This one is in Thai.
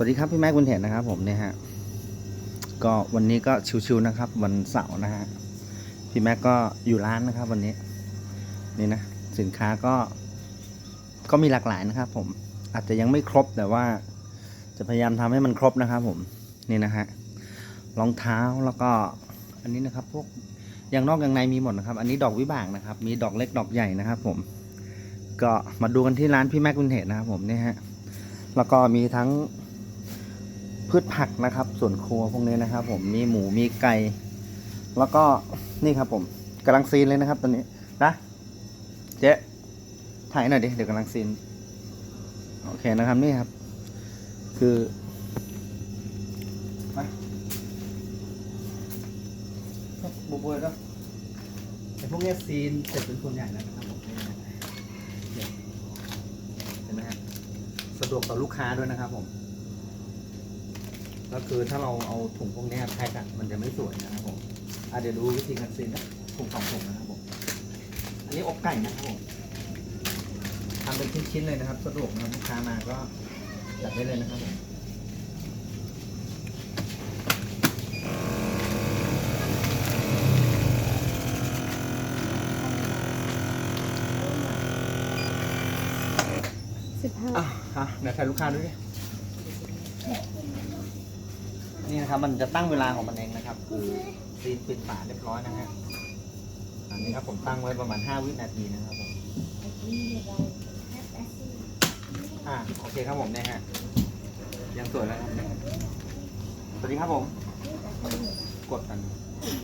วัสดีครับพี่แม่คุณเห็นนะครับผมเนี่ยฮะก็วันนี้ก็ชิวๆนะครับ วันเสาร์นะฮะพี่แม็กก็อยู่ร้านนะครับ วันนี้นี่นะสินค้าก็ก็มีหลากหลายนะครับ ผมอาจจะยังไม่ครบแต่ว่า จะพยายามทำให้มันครบนะครับ ผมนี่นะฮะรองเท้าแล้วก็อันนี้นะครับ พวกอย่างนอกอย่างในมีหมดนะครับ อันนี้ดอกวิบากนะครับ มีดอกเล็กดอกใหญ่นะครับ ผม ก็มาดูกันที่ร้านพี่แม็กคุณเห็นนะครับ ผมเนี่ยฮะแล้วก็มีทั้ง พืชผักนะครับ ส่วนครัวพวกนี้นะครับ ผมมีหมูมีไก่แล้วก็นี่ครับ ผมกำลังซีนเลยนะครับตอนนี้นะเจ๊ถ่ายหน่อยดิเดี๋ยวกำลังซีนโอเคนะครับนี่ครับ คือไปบุบเบิร์ดก็แต่พวกนี้ซีนเสร็จเป็นส่วนใหญ่แล้วนะครับผมเนี่ยเห็นไหมฮะสะดวกต่อลูกค้าด้วยนะครับผม ก็คือถ้าเราเอาถุงพวกเนี้ยแพ็คอะมันจะไม่สวยนะครับผมอะเดี๋ยวดูวิธีการซีนนะถุงสองถุงนะครับผม อันนี้อกไก่นะครับผมทำเป็นชิ้นๆเลยนะครับ สะดวกนะครับลูกค้ามาก็จัดได้เลยนะครับผมสิบห้าอะฮะเดี๋ยวถ่ายลูกค้าด้วยดิ นี่นะครับ มันจะตั้งเวลาของมันเองนะครับคือซีนปิดฝาเรียบร้อยนะฮะอันนี้ครับผมตั้งไว้ประมาณ 5 วินาทีนะครับผมอ่าโอเคครับผมเนี่ยฮะยังสวยแล้วครับสวัสดีครับผม กดกัน